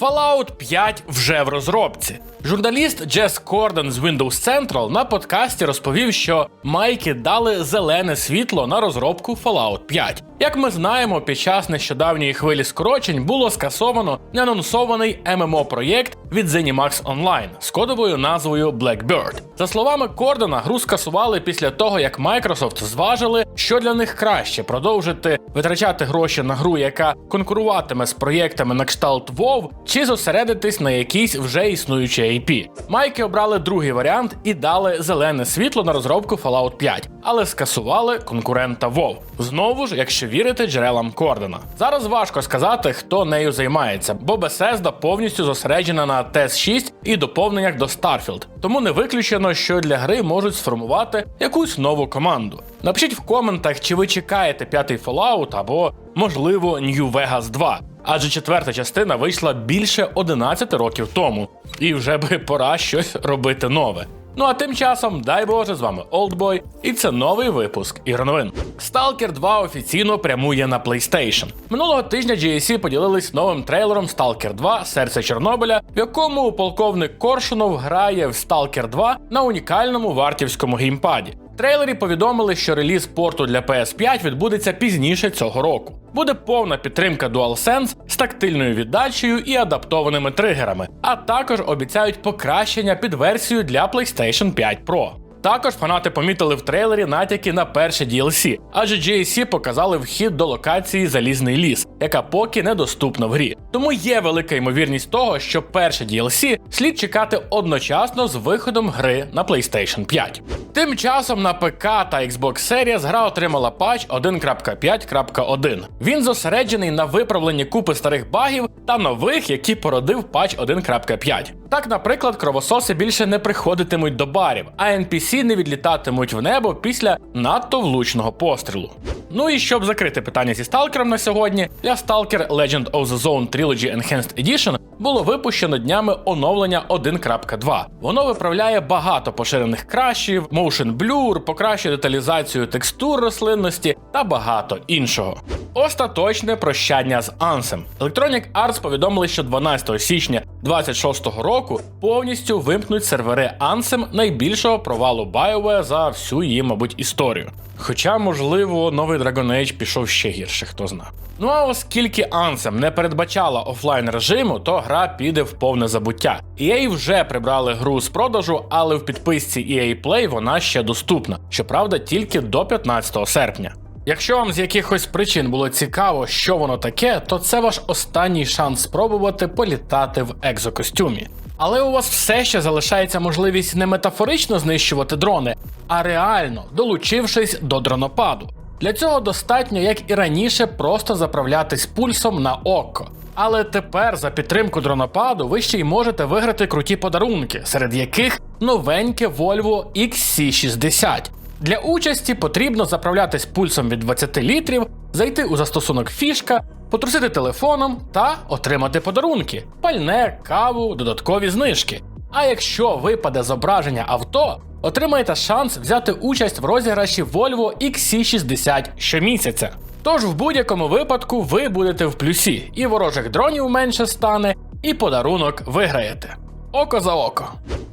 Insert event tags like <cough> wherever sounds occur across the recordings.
Fallout 5 вже в розробці. Журналіст Джес Корден з Windows Central на подкасті розповів, що майки дали зелене світло на розробку Fallout 5. Як ми знаємо, під час нещодавньої хвилі скорочень було скасовано неанонсований ММО проєкт від ZeniMax Online з кодовою назвою Blackbird. За словами Кордена, гру скасували після того, як Microsoft зважили, що для них краще продовжити витрачати гроші на гру, яка конкуруватиме з проєктами на кшталт WoW, чи зосередитись на якійсь вже існуючій IP. Майки обрали другий варіант і дали зелене світло на розробку Fallout 5, але скасували конкурента WoW. Знову ж, якщо вірити джерелам Кордена. Зараз важко сказати, хто нею займається, бо Bethesda повністю зосереджена на TS6 і доповненнях до Starfield. Тому не виключено, що для гри можуть сформувати якусь нову команду. Напишіть в коментах, чи ви чекаєте п'ятий Fallout або, можливо, New Vegas 2. Адже четверта частина вийшла більше 11 років тому, і вже би пора щось робити нове. Ну а тим часом, дай Боже, з вами Олдбой, і це новий випуск ігроновин. Stalker 2 офіційно прямує на PlayStation. Минулого тижня GSC поділились новим трейлером Stalker 2 Серце Чорнобиля, в якому полковник Коршунов грає в Stalker 2 на унікальному вартівському геймпаді. Трейлері повідомили, що реліз порту для PS5 відбудеться пізніше цього року. Буде повна підтримка DualSense з тактильною віддачею і адаптованими тригерами, а також обіцяють покращення під версію для PlayStation 5 Pro. Також фанати помітили в трейлері натяки на перше DLC, адже GSC показали вхід до локації Залізний ліс, яка поки недоступна в грі. Тому є велика ймовірність того, що перше DLC слід чекати одночасно з виходом гри на PlayStation 5. Тим часом на ПК та Xbox Series гра отримала патч 1.5.1. Він зосереджений на виправленні купи старих багів та нових, які породив патч 1.5. Так, наприклад, кровососи більше не приходитимуть до барів, а NPC не відлітатимуть в небо після надто влучного пострілу. Ну і щоб закрити питання зі сталкером на сьогодні, для Stalker Legend of the Zone Trilogy Enhanced Edition було випущено днями оновлення 1.2. Воно виправляє багато поширених крашів, motion blur, покращує деталізацію текстур рослинності та багато іншого. Остаточне прощання з Ansem. Electronic Arts повідомили, що 12 січня 26-го року повністю вимкнуть сервери Ansem найбільшого провалу BioWare за всю її, мабуть, історію. Хоча, можливо, новий Dragon Age пішов ще гірше, хто зна. Ну а оскільки Ansem не передбачала офлайн режиму, то гра піде в повне забуття. EA вже прибрали гру з продажу, але в підписці EA Play вона ще доступна. Щоправда, тільки до 15 серпня. Якщо вам з якихось причин було цікаво, що воно таке, то це ваш останній шанс спробувати політати в екзокостюмі. Але у вас все ще залишається можливість не метафорично знищувати дрони, а реально долучившись до дронопаду. Для цього достатньо, як і раніше, просто заправлятись пульсом на око. Але тепер за підтримку дронопаду ви ще й можете виграти круті подарунки, серед яких новеньке Volvo XC60. Для участі потрібно заправлятись пульсом від 20 літрів, зайти у застосунок фішка, потрусити телефоном та отримати подарунки, пальне, каву, додаткові знижки. А якщо випаде зображення авто, отримаєте шанс взяти участь в розіграші Volvo XC60 щомісяця. Тож в будь-якому випадку ви будете в плюсі, і ворожих дронів менше стане, і подарунок виграєте. Око за око.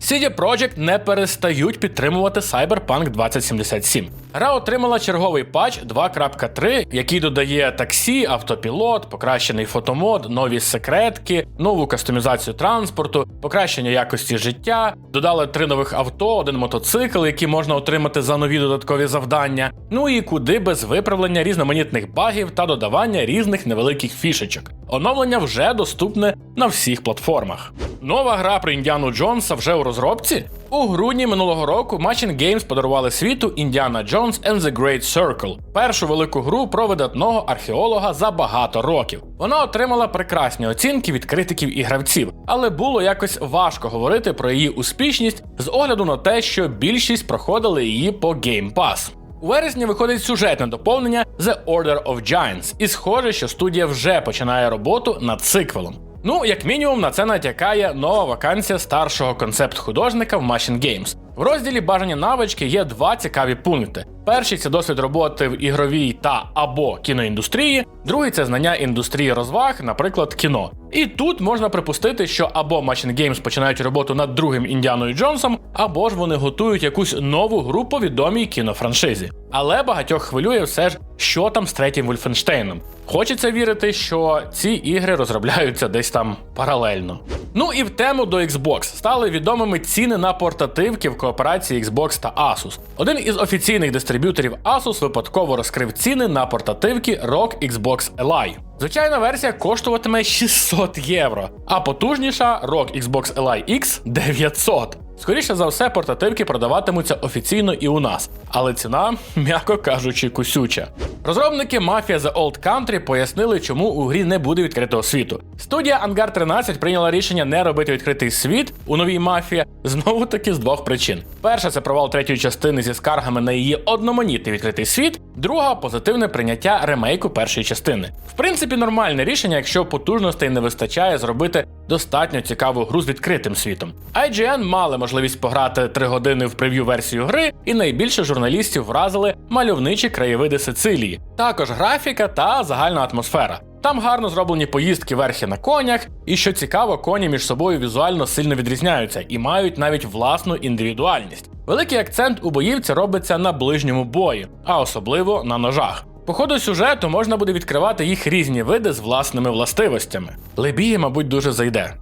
CD Projekt не перестають підтримувати Cyberpunk 2077. Гра отримала черговий патч 2.3, який додає таксі, автопілот, покращений фотомод, нові секретки, нову кастомізацію транспорту, покращення якості життя, додали три нових авто, один мотоцикл, які можна отримати за нові додаткові завдання. Ну і куди без виправлення різноманітних багів та додавання різних невеликих фішечок. Оновлення вже доступне на всіх платформах. Нова гра про Індіану Джонса вже у розробці. У грудні минулого року Machine Games подарували світу Індіана Джонс and the Great Circle, першу велику гру про видатного археолога за багато років. Вона отримала прекрасні оцінки від критиків і гравців, але було якось важко говорити про її успішність з огляду на те, що більшість проходили її по Game Pass. У вересні виходить сюжетне доповнення The Order of Giants, і схоже, що студія вже починає роботу над циквелом. Ну, як мінімум, на це натякає нова вакансія старшого концепт-художника в Machine Games. В розділі бажані навички є два цікаві пункти. Перший це досвід роботи в ігровій та або кіноіндустрії, другий це знання індустрії розваг, наприклад, кіно. І тут можна припустити, що або Machine Games починають роботу над другим Індіаною Джонсом, або ж вони готують якусь нову гру по відомій кінофраншизі. Але багатьох хвилює все ж, що там з третім Вольфенштейном. Хочеться вірити, що ці ігри розробляються десь там паралельно. Ну і в тему до Xbox стали відомими ціни на портативки в кооперації Xbox та Asus. Один із офіційних дистриб'юторів Asus випадково розкрив ціни на портативки ROG Xbox Ally. Звичайна версія коштуватиме 600 євро, а потужніша ROG Xbox Ally X 900. Скоріше за все, портативки продаватимуться офіційно і у нас, але ціна, м'яко кажучи, кусюча. Розробники Mafia The Old Country пояснили, чому у грі не буде відкритого світу. Студія Ангар 13 прийняла рішення не робити відкритий світ у новій мафії знову таки з двох причин: перша це провал третьої частини зі скаргами на її одноманітний відкритий світ. Друга позитивне прийняття ремейку першої частини. В принципі, нормальне рішення, якщо потужностей не вистачає зробити достатньо цікаву гру з відкритим світом. IGN мали можливість пограти 3 години в прев'ю версію гри, і найбільше журналістів вразили мальовничі краєвиди Сицилії, також графіка та загальна атмосфера. Там гарно зроблені поїздки верхи на конях, і що цікаво, коні між собою візуально сильно відрізняються і мають навіть власну індивідуальність. Великий акцент у боївці робиться на ближньому бої, а особливо на ножах. По ходу сюжету можна буде відкривати їх різні види з власними властивостями. Лебіє, мабуть, дуже зайде.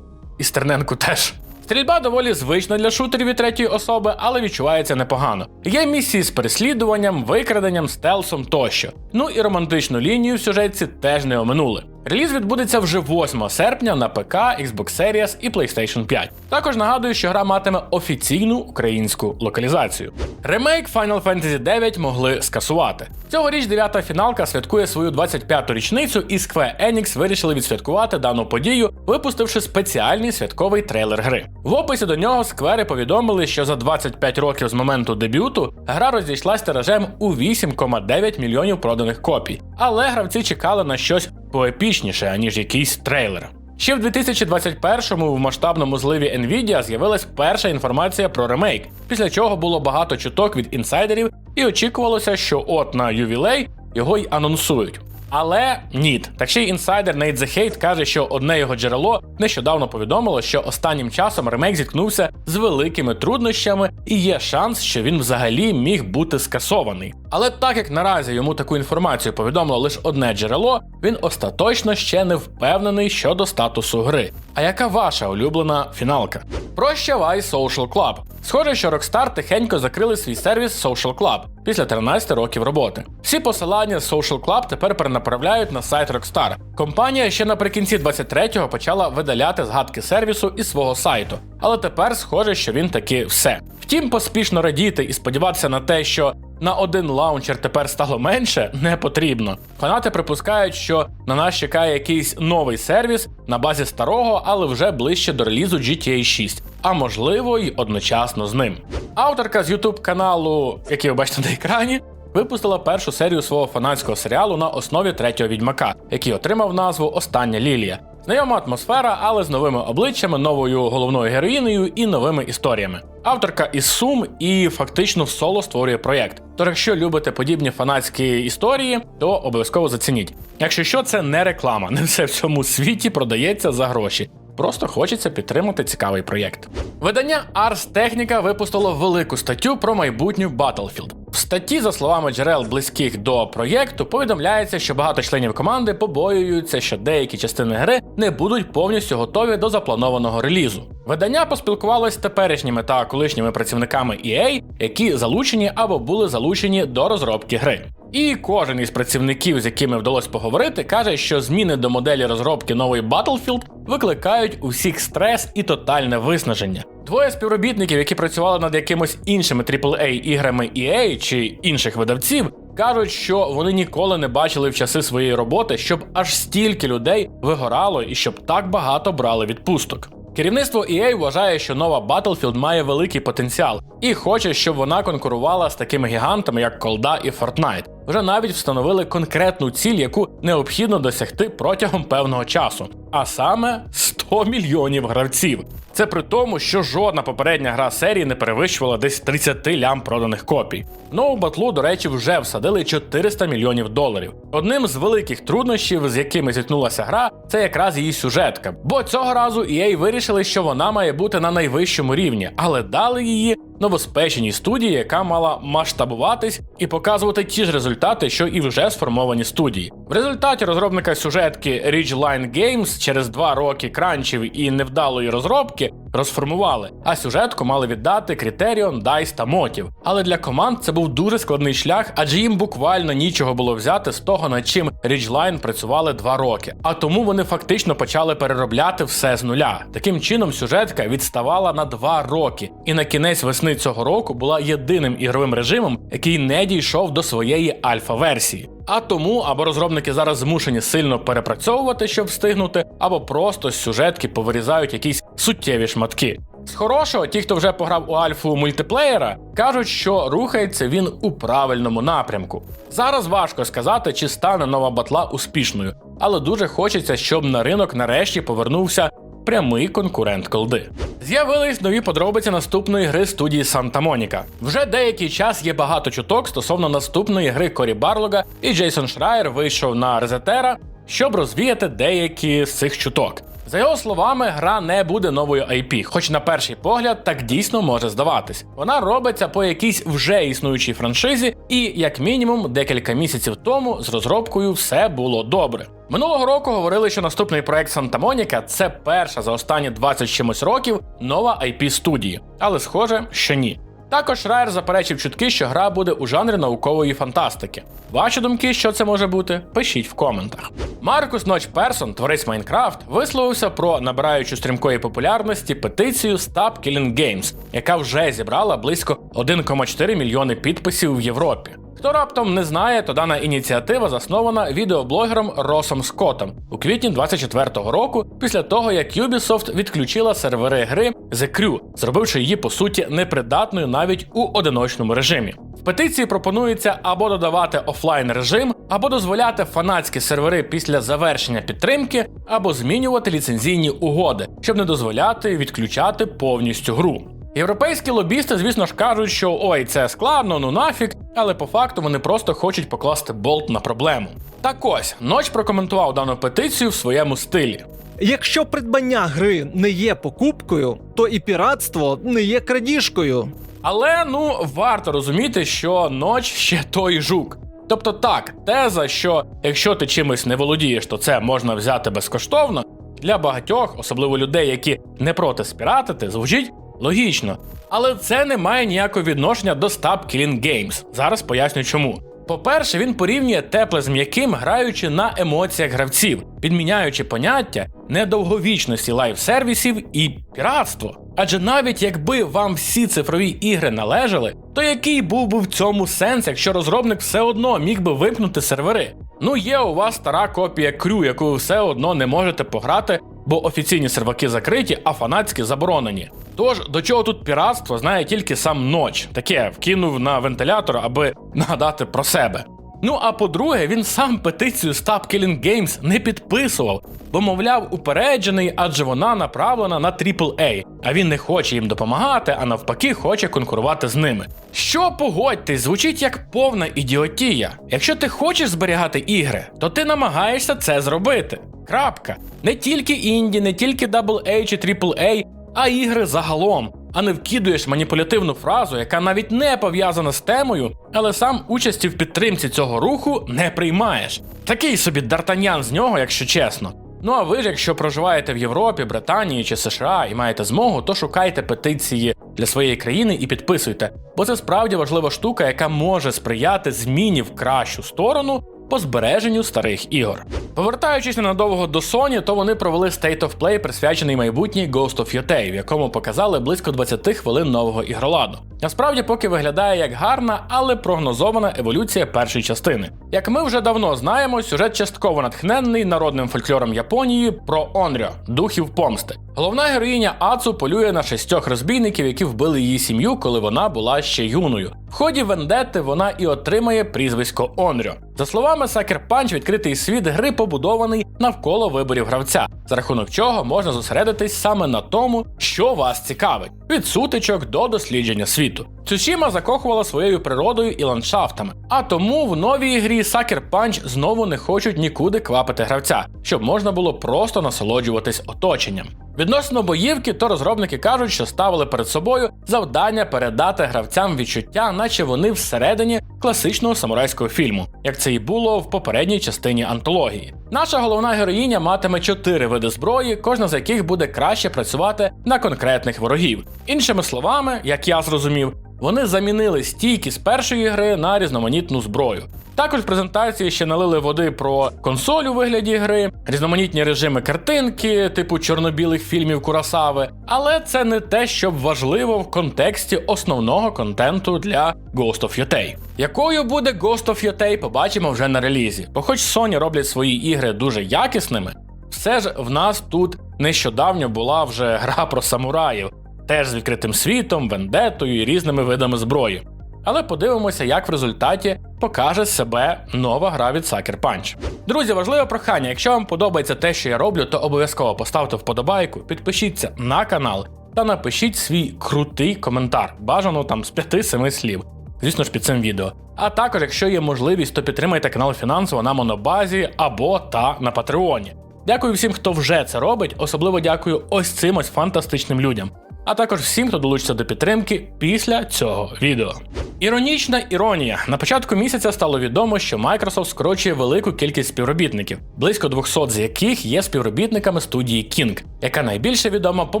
І Стерненку теж. Стрільба доволі звична для шутерів від третьої особи, але відчувається непогано. Є місії з переслідуванням, викраденням, стелсом тощо. Ну і романтичну лінію в сюжетці теж не оминули. Реліз відбудеться вже 8 серпня на ПК, Xbox Series і PlayStation 5. Також нагадую, що гра матиме офіційну українську локалізацію. Ремейк Final Fantasy 9 могли скасувати. Цьогоріч дев'ята фіналка святкує свою 25-ту річницю, і Square Enix вирішили відсвяткувати дану подію, випустивши спеціальний святковий трейлер гри. В описі до нього Square повідомили, що за 25 років з моменту дебюту гра розійшлась тиражем у 8,9 мільйонів проданих копій. Але гравці чекали на щось поепічніше, аніж якийсь трейлер. Ще в 2021-му в масштабному зливі Nvidia з'явилась перша інформація про ремейк, після чого було багато чуток від інсайдерів, і очікувалося, що от на ювілей його й анонсують. Але ні. Так ще й інсайдер Nate The Hate каже, що одне його джерело нещодавно повідомило, що останнім часом ремейк зіткнувся з великими труднощами, і є шанс, що він взагалі міг бути скасований. Але так як наразі йому таку інформацію повідомило лише одне джерело, він остаточно ще не впевнений щодо статусу гри. А яка ваша улюблена фіналка? Прощавай Social Club. Схоже, що Rockstar тихенько закрили свій сервіс Social Club після 13 років роботи. Всі посилання Social Club тепер перенаправляють на сайт Rockstar. Компанія ще наприкінці 23-го почала видаляти згадки сервісу із свого сайту, але тепер схоже, що він таки все. Втім, поспішно радіти і сподіватися на те, що на один лаунчер тепер стало менше, не потрібно. Фанати припускають, що на нас чекає якийсь новий сервіс на базі старого, але вже ближче до релізу GTA 6, а можливо й одночасно з ним. Авторка з YouTube каналу, який ви бачите на екрані, випустила першу серію свого фанатського серіалу на основі третього відьмака, який отримав назву Остання Лілія. Знайома атмосфера, але з новими обличчями, новою головною героїнею і новими історіями. Авторка із Сум і фактично в соло створює проєкт. Тож, якщо любите подібні фанатські історії, то обов'язково зацініть. Якщо що, це не реклама, не все в цьому світі продається за гроші. Просто хочеться підтримати цікавий проєкт. Видання Ars Technica випустило велику статтю про майбутню Battlefield. В статті, за словами джерел близьких до проєкту, повідомляється, що багато членів команди побоюються, що деякі частини гри не будуть повністю готові до запланованого релізу. Видання поспілкувалось з теперішніми та колишніми працівниками EA, які залучені або були залучені до розробки гри. І кожен із працівників, з якими вдалося поговорити, каже, що зміни до моделі розробки нової Battlefield викликають у всіх стрес і тотальне виснаження. Двоє співробітників, які працювали над якимось іншими aaa іграми EA чи інших видавців, кажуть, що вони ніколи не бачили в часи своєї роботи, щоб аж стільки людей вигорало і щоб так багато брали відпусток. Керівництво EA вважає, що нова Battlefield має великий потенціал і хоче, щоб вона конкурувала з такими гігантами, як Колда і Fortnite. вже навіть встановили конкретну ціль, яку необхідно досягти протягом певного часу, а саме 100 мільйонів гравців. Це при тому, що жодна попередня гра серії не перевищувала десь 30 лям проданих копій. Нову батлу, до речі, вже всадили 400 мільйонів доларів. Одним з великих труднощів, з якими зіткнулася гра, це якраз її сюжетка. Бо цього разу EA вирішили, що вона має бути на найвищому рівні, але дали її новоспеченій студії, яка мала масштабуватись і показувати ті ж результати, що і вже сформовані студії. В результаті розробника сюжетки Ridgeline Games через два роки кранчів і невдалої розробки розформували, а сюжетку мали віддати Criterion, DICE та Motive. Але для команд це був дуже складний шлях, адже їм буквально нічого було взяти з того, над чим Ridgeline працювали два роки. А тому вони фактично почали переробляти все з нуля. Таким чином, сюжетка відставала на два роки, і на кінець весни цього року була єдиним ігровим режимом, який не дійшов до своєї альфа-версії. А тому або розробники зараз змушені сильно перепрацьовувати, щоб встигнути, або просто з сюжетки повирізають якісь суттєві шматки. З хорошого, ті, хто вже пограв у альфу мультиплеєра, кажуть, що рухається він у правильному напрямку. Зараз важко сказати, чи стане нова батла успішною, але дуже хочеться, щоб на ринок нарешті повернувся прямий конкурент колди. З'явились нові подробиці наступної гри студії Санта Моніка. Вже деякий час є багато чуток стосовно наступної гри Корі Барлога, і Джейсон Шрайер вийшов на Резетера, щоб розвіяти деякі з цих чуток. За його словами, гра не буде новою IP, хоч на перший погляд так дійсно може здаватись. Вона робиться по якійсь вже існуючій франшизі, і, як мінімум, декілька місяців тому з розробкою все було добре. Минулого року говорили, що наступний проект Санта Моніка це перша за останні 20 чимось років нова IP студії, але схоже, що ні. Також Райер заперечив чутки, що гра буде у жанрі наукової фантастики. Ваші думки, що це може бути, пишіть в коментах. Маркус Ноч Персон, творець Майнкрафт, висловився про набираючу стрімкої популярності петицію Stop Killing Games, яка вже зібрала близько 1,4 мільйони підписів в Європі. Хто раптом не знає, то дана ініціатива заснована відеоблогером Росом Скоттом у квітні 24-го року, після того як Ubisoft відключила сервери гри The Crew, зробивши її по суті непридатною навіть у одиночному режимі. В петиції пропонується або додавати офлайн режим, або дозволяти фанатські сервери після завершення підтримки, або змінювати ліцензійні угоди, щоб не дозволяти відключати повністю гру. Європейські лобісти, звісно ж, кажуть, що ой, це складно, ну нафіг, але по факту вони просто хочуть покласти болт на проблему. Так ось, ноч прокоментував дану петицію в своєму стилі. Якщо придбання гри не є покупкою, то і піратство не є крадіжкою. Але ну варто розуміти, що ноч ще той жук. Тобто так, теза, що якщо ти чимось не володієш, то це можна взяти безкоштовно, для багатьох, особливо людей, які не проти спіратити, звучить логічно. Але це не має ніякого відношення до Stop Killing Games. Зараз поясню чому. По-перше, він порівнює тепле з м'яким, граючи на емоціях гравців, підміняючи поняття недовговічності лайв-сервісів і піратство. Адже навіть якби вам всі цифрові ігри належали, то який був би в цьому сенс, якщо розробник все одно міг би вимкнути сервери? Ну є у вас стара копія крю, яку ви все одно не можете пограти, бо офіційні серваки закриті, а фанатські заборонені. Тож до чого тут піратство знає тільки сам ноч, таке вкинув на вентилятор, аби <laughs> нагадати про себе. Ну а по-друге, він сам петицію Stop Killing Games не підписував, бо, мовляв, упереджений, адже вона направлена на AAA, а він не хоче їм допомагати, а навпаки, хоче конкурувати з ними. Що погодьтесь, звучить як повна ідіотія. Якщо ти хочеш зберігати ігри, то ти намагаєшся це зробити. Крапка. Не тільки інді, не тільки AA чи AAA, а ігри загалом, а не вкидуєш маніпулятивну фразу, яка навіть не пов'язана з темою, але сам участі в підтримці цього руху не приймаєш. Такий собі дартанян з нього, якщо чесно. Ну а ви ж, якщо проживаєте в Європі, Британії чи США і маєте змогу, то шукайте петиції для своєї країни і підписуйте, бо це справді важлива штука, яка може сприяти зміні в кращу сторону по збереженню старих ігор. Повертаючись ненадовго до Sony, то вони провели State of Play, присвячений майбутній Ghost of Yotei, в якому показали близько 20 хвилин нового ігроладу. Насправді поки виглядає як гарна, але прогнозована еволюція першої частини. Як ми вже давно знаємо, сюжет частково натхненний народним фольклором Японії про Онрьо духів помсти. Головна героїня Ацу полює на шістьох розбійників, які вбили її сім'ю, коли вона була ще юною. В ході вендети вона і отримає прізвисько Онрьо. За словами Sucker Punch, відкритий світ гри побудований навколо виборів гравця, за рахунок чого можна зосередитись саме на тому, що вас цікавить, від сутичок до дослідження світу. Цусіма закохувала своєю природою і ландшафтами, а тому в новій грі Sucker Punch знову не хочуть нікуди квапити гравця, щоб можна було просто насолоджуватись оточенням. Відносно боївки, то розробники кажуть, що ставили перед собою завдання передати гравцям відчуття, наче вони всередині класичного самурайського фільму, як це і було в попередній частині антології. Наша головна героїня матиме чотири види зброї, кожна з яких буде краще працювати на конкретних ворогів. Іншими словами, як я зрозумів, вони замінили стійки з першої гри на різноманітну зброю. Також в презентації ще налили води про консоль у вигляді гри, різноманітні режими картинки, типу чорно-білих фільмів Курасави. Але це не те, що важливо в контексті основного контенту для Ghost of Yotei. Якою буде Ghost of Yotei, побачимо вже на релізі. Бо хоч Sony роблять свої ігри дуже якісними, все ж в нас тут нещодавно була вже <laughs> гра про самураїв, теж з відкритим світом, вендетою і різними видами зброї. Але подивимося, як в результаті покаже себе нова гра від Sucker Punch. Друзі, важливе прохання. Якщо вам подобається те, що я роблю, то обов'язково поставте вподобайку, підпишіться на канал та напишіть свій крутий коментар, бажано там з 5-7 слів. Звісно ж, під цим відео. А також, якщо є можливість, то підтримайте канал фінансово на Монобазі або та на Патреоні. Дякую всім, хто вже це робить. Особливо дякую ось цим ось фантастичним людям. А також всім, хто долучиться до підтримки після цього відео. Іронічна іронія. На початку місяця стало відомо, що Microsoft скорочує велику кількість співробітників, близько 200 з яких є співробітниками студії King, яка найбільше відома по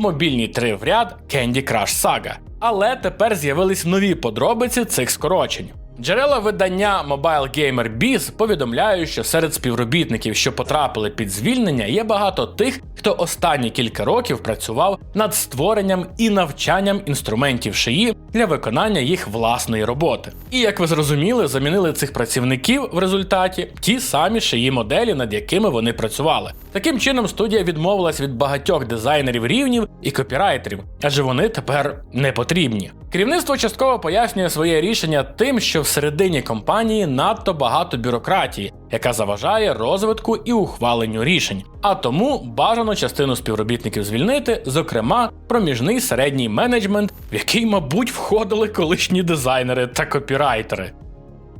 мобільній три в ряд Candy Crush Saga. Але тепер з'явились нові подробиці цих скорочень. Джерела видання Mobile Gamer Biz повідомляють, що серед співробітників, що потрапили під звільнення, є багато тих, хто останні кілька років працював над створенням і навчанням інструментів шиї для виконання їх власної роботи. І як ви зрозуміли, замінили цих працівників в результаті ті самі шиї моделі, над якими вони працювали. Таким чином, студія відмовилась від багатьох дизайнерів рівнів і копірайтерів, адже вони тепер не потрібні. Керівництво частково пояснює своє рішення тим, що всередині компанії надто багато бюрократії, яка заважає розвитку і ухваленню рішень. А тому бажано частину співробітників звільнити, зокрема, проміжний середній менеджмент, в який, мабуть, входили колишні дизайнери та копірайтери.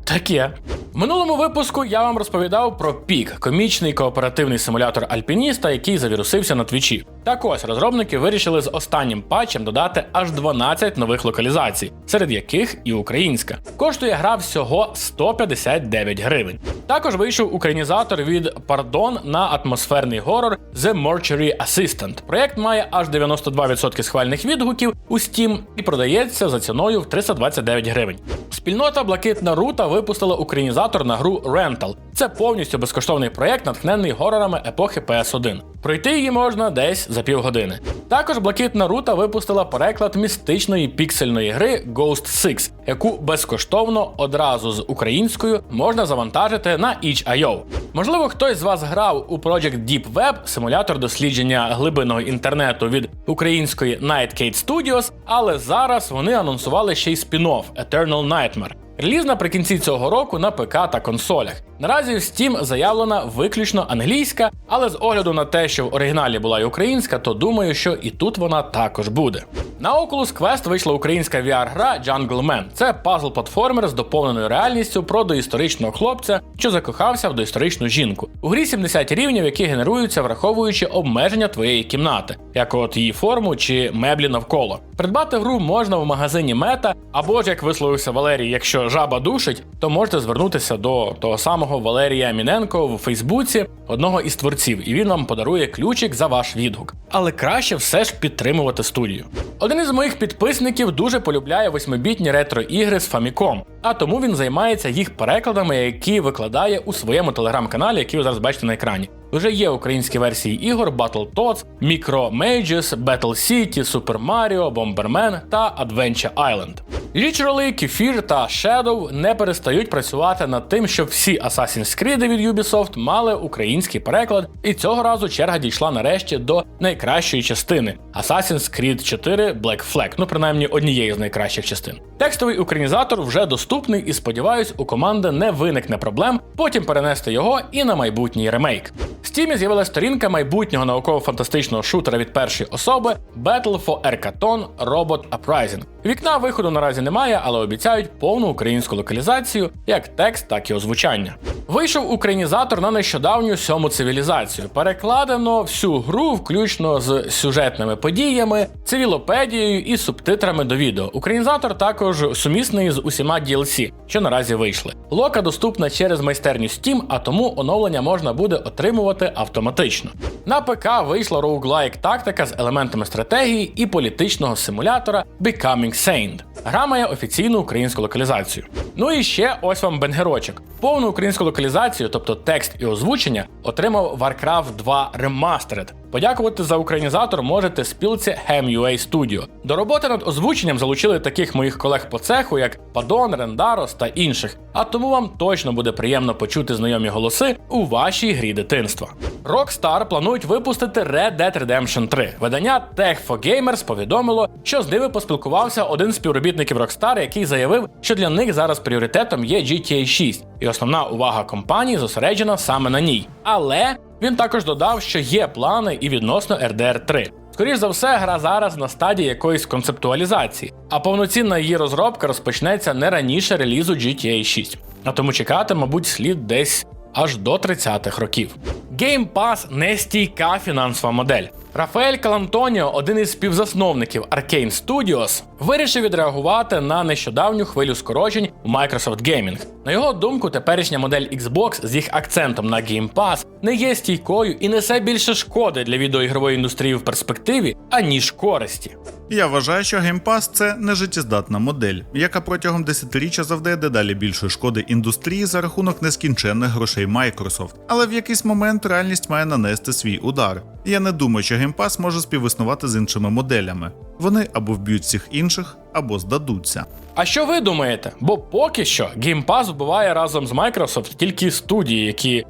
Таке. В минулому випуску я вам розповідав про пік, комічний кооперативний симулятор альпініста, який завірусився на твічі. Так ось розробники вирішили з останнім патчем додати аж 12 нових локалізацій, серед яких і українська. Коштує гра всього 159 гривень. Також вийшов українізатор від Pardon на атмосферний горор The Mortuary Assistant. Проєкт має аж 92% схвальних відгуків у Steam і продається за ціною в 329 гривень. Спільнота Блакитна Рута випустила українізатор на гру Rental. Це повністю безкоштовний проєкт, натхнений горорами епохи PS1. Пройти її можна десь за півгодини. Також Блакитна Рута випустила переклад містичної піксельної гри Ghost 6, яку безкоштовно одразу з українською можна завантажити на itch.io. Можливо, хтось з вас грав у Project Deep Web, симулятор дослідження глибинного інтернету від української Nightgate Studios, але зараз вони анонсували ще й спін-офф Eternal Nightmare. Реліз наприкінці цього року на ПК та консолях. Наразі в Steam заявлена виключно англійська, але з огляду на те, що в оригіналі була й українська, то думаю, що і тут вона також буде. На Oculus Quest вийшла українська VR-гра Jungle Man. Це пазл-платформер з доповненою реальністю про доісторичного хлопця, що закохався в доісторичну жінку. У грі 70 рівнів, які генеруються, враховуючи обмеження твоєї кімнати, як от її форму чи меблі навколо. Придбати гру можна в магазині Мета, або ж як висловився Валерій, якщо жаба душить, то можете звернутися до того самого Валерія Міненко в Фейсбуці, одного із творців, і він вам подарує ключик за ваш відгук. Але краще все ж підтримувати студію. Один із моїх підписників дуже полюбляє восьмибітні ретро-ігри з Famicom, а тому він займається їх перекладами, які викладає у своєму телеграм-каналі, який ви зараз бачите на екрані. Вже є українські версії ігор Battletoads, Micro Mages, Battle City, Super Mario, Bomberman та Adventure Island. Literally, Кефір та Shadow не перестають працювати над тим, щоб всі Assassin's Creed від Ubisoft мали український переклад, і цього разу черга дійшла нарешті до найкращої частини Assassin's Creed 4 Black Flag, ну принаймні однієї з найкращих частин. Текстовий українізатор вже доступний і сподіваюсь, у команди не виникне проблем потім перенести його і на майбутній ремейк. Steam з'явилася сторінка майбутнього науково-фантастичного шутера від першої особи Battle for Erkaton Robot Uprising. Вікна виходу наразі немає, але обіцяють повну українську локалізацію, як текст, так і озвучання. Вийшов українізатор на нещодавню сьому цивілізацію. Перекладено всю гру, включно з сюжетними подіями, цивілопедією і субтитрами до відео. Українізатор також сумісний з усіма DLC, що наразі вийшли. Лока доступна через майстерню Steam, а тому оновлення можна буде отримувати автоматично. На ПК вийшла роуглайк тактика з елементами стратегії і політичного симулятора Becoming Saint. Гра має офіційну українську локалізацію. Ну і ще ось вам бенгерочок. Повну українську локалізацію, тобто текст і озвучення, отримав Warcraft 2 Remastered. Подякувати за українізатор можете спілці Ham.ua Studio. До роботи над озвученням залучили таких моїх колег по цеху, як Падон, Рендарос та інших. А тому вам точно буде приємно почути знайомі голоси у вашій грі дитинства. Rockstar планують випустити Red Dead Redemption 3. Видання Tech for Gamers повідомило, що з ними поспілкувався один з співробітників Rockstar, який заявив, що для них зараз пріоритетом є GTA 6, і основна увага компанії зосереджена саме на ній. Але він також додав, що є плани і відносно RDR 3. Скоріше за все, гра зараз на стадії якоїсь концептуалізації, а повноцінна її розробка розпочнеться не раніше релізу GTA 6. А тому чекати, мабуть, слід десь аж до 30-х років. Game Pass не стійка фінансова модель. Рафаель Калантоніо, один із співзасновників Arcane Studios, вирішив відреагувати на нещодавню хвилю скорочень у Microsoft Gaming. На його думку, теперішня модель Xbox з їх акцентом на Game Pass не є стійкою і несе більше шкоди для відеоігрової індустрії в перспективі, аніж користі. Я вважаю, що Game Pass – це нежиттєздатна модель, яка протягом десятиріччя завдає дедалі більшої шкоди індустрії за рахунок нескінченних грошей Microsoft. Але в якийсь момент реальність має нанести свій удар. Я не думаю, що Game Pass може співіснувати з іншими моделями. Вони або вб'ють всіх інших, або здадуться. А що ви думаєте? Бо поки що Game Pass вбиває разом з Microsoft тільки студії, які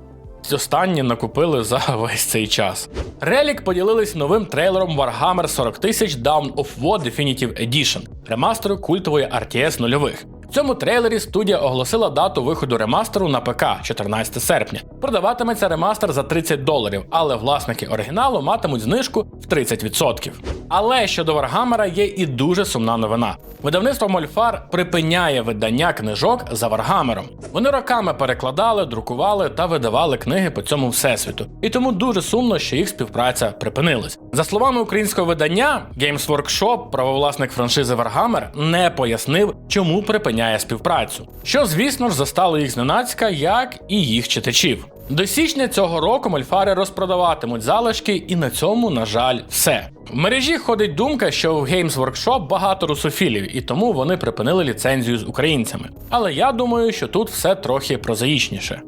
останні накупили за <laughs> весь цей час. Релік поділились новим трейлером Warhammer 40 000 Dawn of War Definitive Edition, ремастеру культової RTS нульових. Цьому трейлері студія оголосила дату виходу ремастеру на ПК 14 серпня. Продаватиметься ремастер за 30 доларів, але власники оригіналу матимуть знижку в 30%. Але щодо Варгамера є і дуже сумна новина. Видавництво Мольфар припиняє видання книжок за Варгамером. Вони роками перекладали, друкували та видавали книги по цьому всесвіту. І тому дуже сумно, що їх співпраця припинилась. За словами українського видання, Games Workshop, правовласник франшизи Варгамер, не пояснив, чому припиняє співпрацю. Що, звісно ж, застало їх зненацька, як і їх читачів. До січня цього року мольфари розпродаватимуть залишки, і на цьому, на жаль, все. В мережі ходить думка, що в Games Workshop багато русофілів, і тому вони припинили ліцензію з українцями. Але я думаю, що тут все трохи прозаїчніше.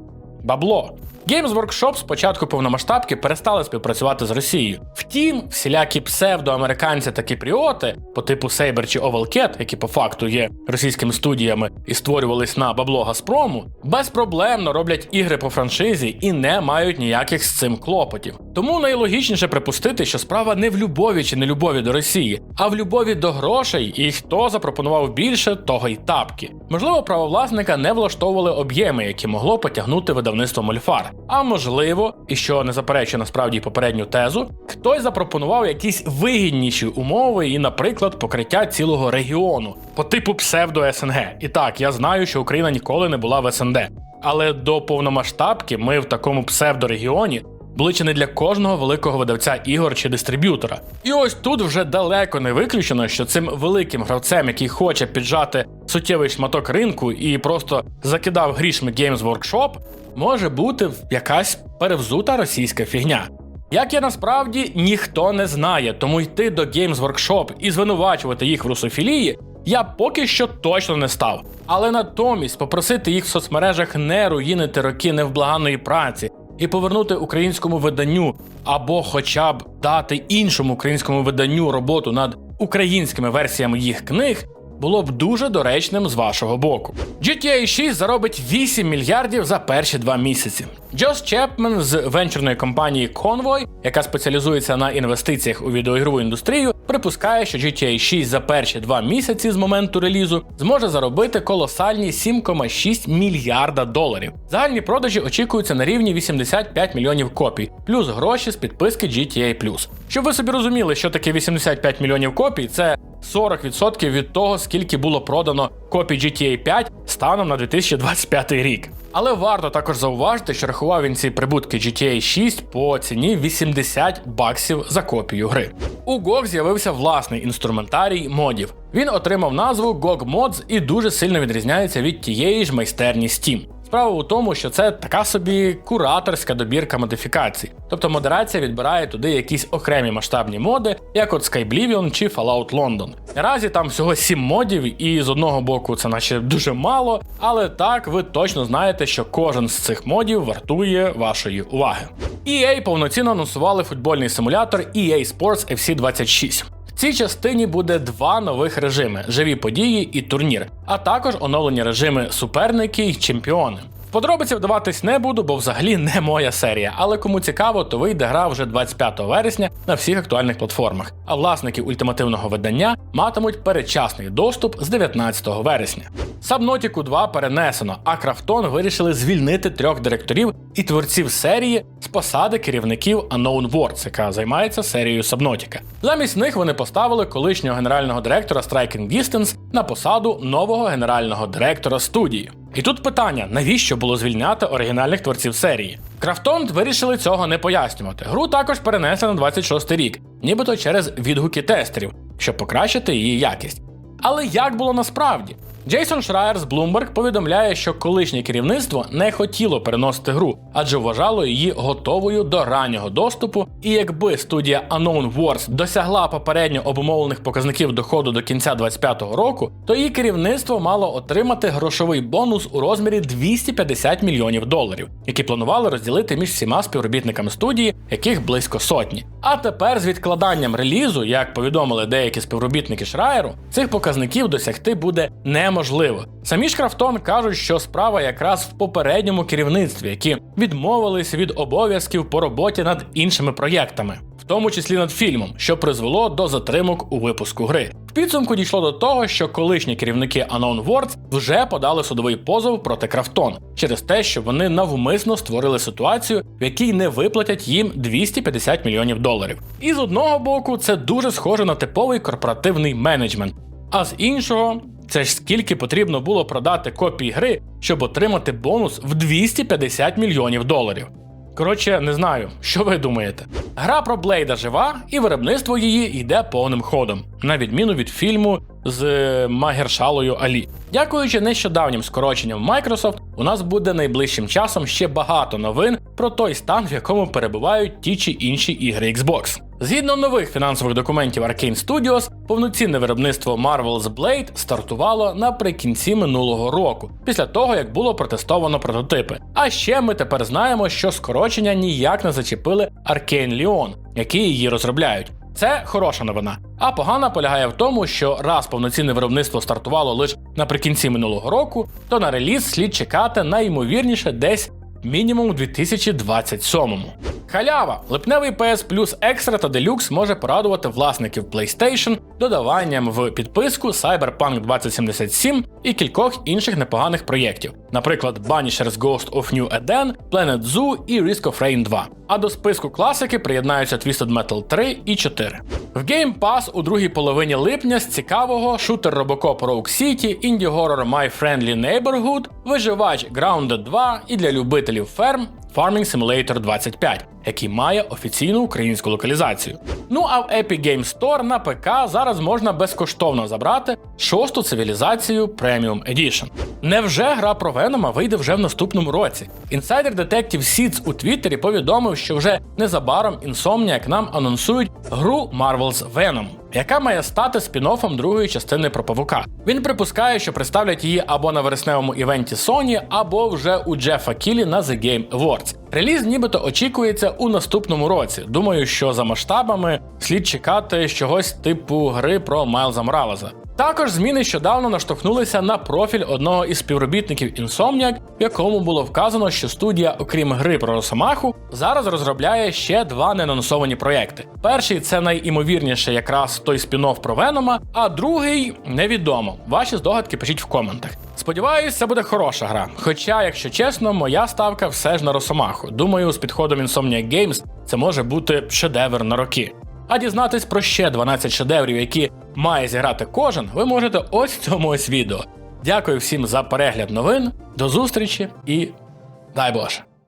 Бабло. Games Workshop з початку повномасштабки перестали співпрацювати з Росією. Втім, всілякі псевдоамериканці та кіпріоти по типу Saber чи Ovalcat, які по факту є російськими студіями і створювались на бабло Газпрому, безпроблемно роблять ігри по франшизі і не мають ніяких з цим клопотів. Тому найлогічніше припустити, що справа не в любові чи не любові до Росії, а в любові до грошей, і хто запропонував більше, того й тапки. Можливо, правовласника не влаштовували об'єми, які могло потягнути видавництво Мольфар. А можливо, і що не заперечує насправді попередню тезу, хтось запропонував якісь вигідніші умови і, наприклад, покриття цілого регіону по типу псевдо СНГ. І так, я знаю, що Україна ніколи не була в СНД. Але до повномасштабки ми в такому псевдорегіоні були чи не для кожного великого видавця ігор чи дистриб'ютора. І ось тут вже далеко не виключено, що цим великим гравцем, який хоче піджати суттєвий шматок ринку і просто закидав грішми Games Workshop, може бути якась перевзута російська фігня. Як є насправді ніхто не знає, тому йти до Games Workshop і звинувачувати їх в русофілії я поки що точно не став. Але натомість попросити їх в соцмережах не руїнити роки невблаганної праці і повернути українському виданню, або хоча б дати іншому українському виданню роботу над українськими версіями їх книг, було б дуже доречним з вашого боку. GTA 6 заробить 8 мільярдів за перші два місяці. Джос Чепмен з венчурної компанії Convoy, яка спеціалізується на інвестиціях у відеоігрову індустрію, припускає, що GTA 6 за перші два місяці з моменту релізу зможе заробити колосальні 7,6 мільярда доларів. Загальні продажі очікуються на рівні 85 мільйонів копій, плюс гроші з підписки GTA+. Щоб ви собі розуміли, що таке 85 мільйонів копій, це 40% від того, скільки було продано копій GTA 5 станом на 2025 рік. Але варто також зауважити, що рахував він ці прибутки GTA 6 по ціні 80 баксів за копію гри. У GOG з'явився власний інструментарій модів. Він отримав назву GOG Mods і дуже сильно відрізняється від тієї ж майстерні Steam. Справа у тому, що це така собі кураторська добірка модифікацій. Тобто модерація відбирає туди якісь окремі масштабні моди, як от Skyblivion чи Fallout London. Наразі там всього 7 модів, і з одного боку це наче дуже мало, але так ви точно знаєте, що кожен з цих модів вартує вашої уваги. EA повноцінно анонсували футбольний симулятор EA Sports FC 26. Цій частині буде два нових режими: живі події і турнір, а також оновлені режими суперники й чемпіони. В Подробиці вдаватись не буду, бо взагалі не моя серія. Але кому цікаво, то вийде гра вже 25 вересня на всіх актуальних платформах. А власники ультимативного видання матимуть передчасний доступ з 19 вересня. Сабнотіку 2 перенесено, а Крафтон вирішили звільнити трьох директорів і творців серії з посади керівників Unknown Worlds, яка займається серією Сабнотіка. Замість них вони поставили колишнього генерального директора Striking Distance на посаду нового генерального директора студії. І тут питання: навіщо було звільняти оригінальних творців серії? Крафтон вирішили цього не пояснювати. Гру також перенесли на 26 рік, нібито через відгуки тестерів, щоб покращити її якість. Але як було насправді? Джейсон Шрайер з Bloomberg повідомляє, що колишнє керівництво не хотіло переносити гру, адже вважало її готовою до раннього доступу. І якби студія Unknown Wars досягла попередньо обумовлених показників доходу до кінця 2025 року, то її керівництво мало отримати грошовий бонус у розмірі 250 мільйонів доларів, які планували розділити між всіма співробітниками студії, яких близько сотні. А тепер з відкладанням релізу, як повідомили деякі співробітники Шрайеру, цих показників досягти буде неможливо. Самі ж Крафтон кажуть, що справа якраз в попередньому керівництві, які відмовились від обов'язків по роботі над іншими проєктами, в тому числі над фільмом, що призвело до затримок у випуску гри. В підсумку дійшло до того, що колишні керівники Unknown Worlds вже подали судовий позов проти Крафтон через те, що вони навмисно створили ситуацію, в якій не виплатять їм 250 мільйонів доларів. І з одного боку, це дуже схоже на типовий корпоративний менеджмент. А з іншого, це ж скільки потрібно було продати копії гри, щоб отримати бонус в 250 мільйонів доларів. Коротше, не знаю, <laughs> що ви думаєте. Гра про Блейда жива, і виробництво її йде повним ходом, на відміну від фільму з е, Магершалою Алі. Дякуючи нещодавнім скороченням Microsoft, у нас буде найближчим часом ще багато новин про той стан, в якому перебувають ті чи інші ігри Xbox. Згідно нових фінансових документів Arkane Studios, повноцінне виробництво Marvel's Blade стартувало наприкінці минулого року, після того як було протестовано прототипи. А ще ми тепер знаємо, що скорочення ніяк не зачепили Arkane Leon, які її розробляють. Це хороша новина. А погана полягає в тому, що раз повноцінне виробництво стартувало лише наприкінці минулого року, то на реліз слід чекати найімовірніше десь мінімум у 2027-му. Халява! Липневий PS Plus Extra та Deluxe може порадувати власників PlayStation додаванням в підписку Cyberpunk 2077 і кількох інших непоганих проєктів, наприклад, Banishers Ghost of New Eden, Planet Zoo і Risk of Rain 2. А до списку класики приєднаються Twisted Metal 3 і 4. В Game Pass у другій половині липня з цікавого шутер Robocop Rogue City, інді горор My Friendly Neighborhood, виживач Grounded 2 і для любителів ферм Farming Simulator 25, який має офіційну українську локалізацію. Ну а в Epic Game Store на ПК зараз можна безкоштовно забрати шосту цивілізацію Premium Edition. Невже гра про Венома вийде вже в наступному році? Інсайдер Detective Seeds у Твіттері повідомив, що вже незабаром Insomniac нам анонсують гру Marvel's Venom, яка має стати спін-оффом другої частини про павука. Він припускає, що представлять її або на вересневому івенті Sony, або вже у Джефа Кілі на The Game Awards. Реліз нібито очікується у наступному році. Думаю, що за масштабами слід чекати чогось типу гри про Майлза Моралеза. Також ЗМІ нещодавно наштовхнулися на профіль одного із співробітників Insomniac, в якому було вказано, що студія, окрім гри про Росомаху, зараз розробляє ще два неанонсовані проєкти. Перший це найімовірніше якраз той спін-офф про Венома, а другий невідомо. Ваші здогадки пишіть в коментах. Сподіваюсь, це буде хороша гра. Хоча, якщо чесно, моя ставка все ж на Росомаху. Думаю, з підходом Insomniac Games це може бути шедевр на роки. А дізнатись про ще 12 шедеврів, які має зіграти кожен, ви можете ось в цьому ось відео. Дякую всім за перегляд новин. До зустрічі і дай Боже!